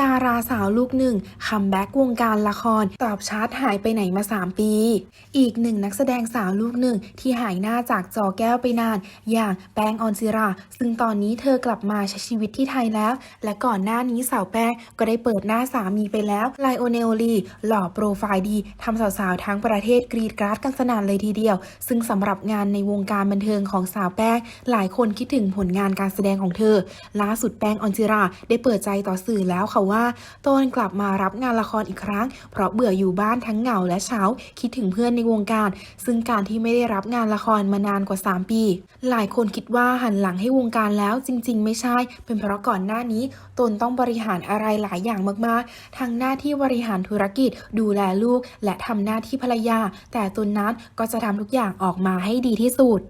ดาราสาวลูกหนึ่งคัมแบ็กวงการละคร ตอบชาร์ตหายไปไหนมา 3 ปี อีกหนึ่งนักแสดงสาวลูกหนึ่งที่หายหน้าจากจอแก้วไปนาน อย่างแป้งออนซิรา ซึ่งตอนนี้เธอกลับมาใช้ชีวิตที่ไทยแล้ว และก่อนหน้านี้สาวแป้งก็ได้เปิดหน้าสามีไปแล้วไลโอเนลลีหล่อโปรไฟล์ดีทำสาวๆทั้งประเทศกรีดกราดกันสนั่นเลยทีเดียว ซึ่งสำหรับงานในวงการบันเทิงของสาวแป้งหลายคนคิดถึงผลงานการแสดงของเธอล่าสุดแป้งออนจิราได้เปิดใจต่อสื่อแล้วค่ะว่าตนกลับมารับงานละครอีกครั้ง เพราะเบื่ออยู่บ้านทั้งเหงาและเช้าคิดถึงเพื่อนในวงการ ซึ่งการที่ไม่ได้รับงานละครมานานกว่า 3 ปี หลายคนคิดว่าหันหลังให้วงการแล้วจริง ๆ ไม่ใช่ เป็นเพราะก่อนหน้านี้ ตนต้องบริหารอะไรหลายอย่างมากๆ ทั้งหน้าที่บริหารธุรกิจ ดูแลลูก และทำหน้าที่ภรรยา แต่ตนนั้นก็จะทำทุกอย่างออกมาให้ดีที่สุด